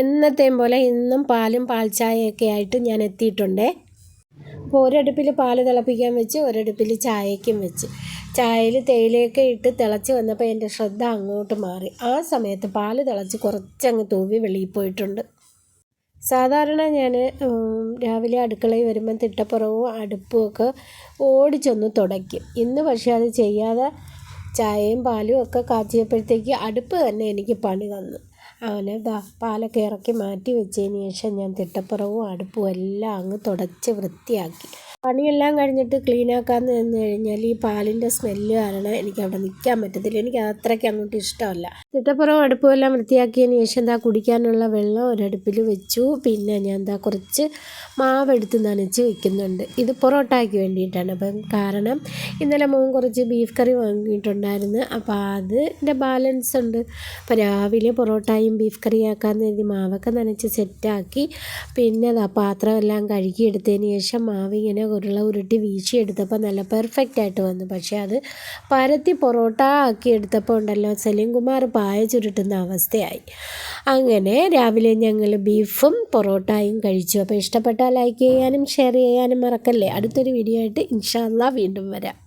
എന്നത്തെയും പോലെ ഇന്നും പാലും പാൽച്ചായയൊക്കെ ആയിട്ട് ഞാൻ എത്തിയിട്ടുണ്ട്. അപ്പോൾ ഒരടുപ്പിൽ പാൽ തിളപ്പിക്കാൻ വെച്ച് ഒരടുപ്പിൽ ചായയ്ക്കും വെച്ച്. ചായയിൽ തേയിലയൊക്കെ ഇട്ട് തിളച്ച് വന്നപ്പോൾ എന്റെ ശ്രദ്ധ അങ്ങോട്ട് മാറി. ആ സമയത്ത് പാൽ തിളച്ച് കുറച്ചങ്ങ് തൂവി വെളിയിൽ പോയിട്ടുണ്ട്. സാധാരണ ഞാൻ രാവിലെ അടുക്കളയിൽ വരുമ്പം തിട്ടപ്പുറവും അടുപ്പും ഒക്കെ ഓടിച്ചൊന്ന് തുടയ്ക്കും. ഇന്ന് പക്ഷേ അത് ചെയ്യാതെ ചായയും പാലും ഒക്കെ കാച്ചിയപ്പോഴത്തേക്ക് അടുപ്പ് തന്നെ എനിക്ക് പണി തന്നു. അങ്ങനെ ദാ പാലൊക്കെ ഇറക്കി മാറ്റി വെച്ചതിന് ശേഷം ഞാൻ തിട്ടപ്പുറവും അടുപ്പും എല്ലാം അങ്ങ് തുടച്ച് വൃത്തിയാക്കി. പണിയെല്ലാം കഴിഞ്ഞിട്ട് ക്ലീൻ ആക്കാമെന്ന് നിന്ന് കഴിഞ്ഞാൽ ഈ പാലിന്റെ സ്മെല്ല് കാരണം എനിക്ക് അവിടെ നിൽക്കാൻ പറ്റത്തില്ല. എനിക്ക് അത്രയ്ക്ക് അങ്ങോട്ട് ഇഷ്ടമല്ല. ചിട്ടപ്പുറം അടുപ്പും എല്ലാം വൃത്തിയാക്കിയതിന് ശേഷം എന്താ കുടിക്കാനുള്ള വെള്ളം ഒരടുപ്പിൽ വെച്ചു. പിന്നെ ഞാൻ എന്താ കുറച്ച് മാവെടുത്ത് നനച്ച് വെക്കുന്നുണ്ട്. ഇത് പൊറോട്ടയ്ക്ക് വേണ്ടിയിട്ടാണ്. അപ്പം കാരണം ഇന്നലെ മോൻ കുറച്ച് ബീഫ് കറി വാങ്ങിയിട്ടുണ്ടായിരുന്നു. അപ്പോൾ അതിന്റെ ബാലൻസ് ഉണ്ട്. അപ്പോൾ രാവിലെ പൊറോട്ടയും ബീഫ് കറിയാക്കാമെന്ന് കരുതി മാവൊക്കെ നനച്ച് സെറ്റാക്കി പിന്നെ അതാ പാത്രം എല്ലാം കഴുകിയെടുത്തതിന് ശേഷം മാവ് ഇങ്ങനെ ഉരുള ഉരുട്ടി വീശിയെടുത്തപ്പോൾ നല്ല പെർഫെക്റ്റ് ആയിട്ട് വന്നു. പക്ഷേ അത് പരത്തി പൊറോട്ട ആക്കി എടുത്തപ്പോൾ ഉണ്ടല്ലോ സലീംകുമാർ പായ ചുരുട്ടുന്ന അവസ്ഥയായി. അങ്ങനെ രാവിലെ ഞങ്ങൾ ബീഫും പൊറോട്ടയും കഴിച്ചു. അപ്പോൾ ഇഷ്ടപ്പെട്ടാൽ ലൈക്ക് ചെയ്യാനും ഷെയർ ചെയ്യാനും മറക്കല്ലേ? അടുത്തൊരു വീഡിയോ ആയിട്ട് ഇൻഷാല്ല വീണ്ടും വരാം.